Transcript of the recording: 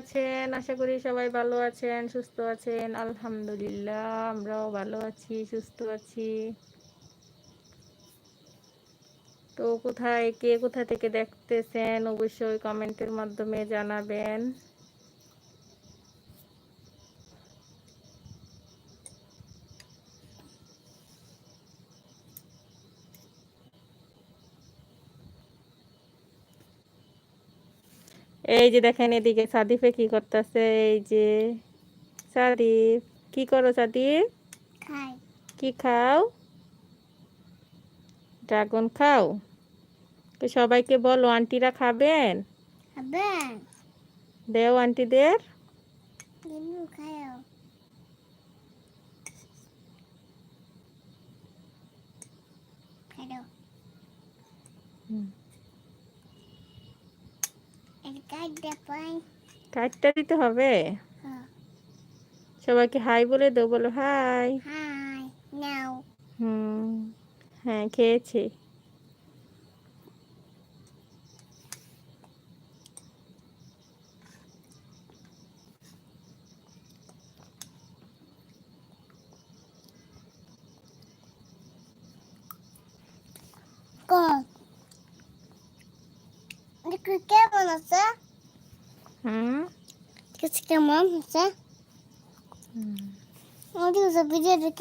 আছেন? আশা করি সবাই ভালো আছেন, সুস্থ আছেন। আলহামদুলিল্লাহ, আমরাও ভালো আছি, সুস্থ আছি। তো কোথায়, কে কোথা থেকে দেখতেছেন, অবশ্যই কমেন্টের মাধ্যমে জানাবেন। এই যে দেখেন এদিকে সাদিফে কি করতেছে এই যে সাদিফ কি করো সাদিফ? কি খাও? ড্রাগন খাও? তো সবাইকে বলো আন্টিরা খাবেন? দেও আন্টিদের। হুম। কাটটা দিতে হবে? সবাইকে হাই বলে দেও বলো হাই। হুম হ্যাঁ খেয়েছি। দেখো কেমন আছে হুম কেমন আছে ভিডিও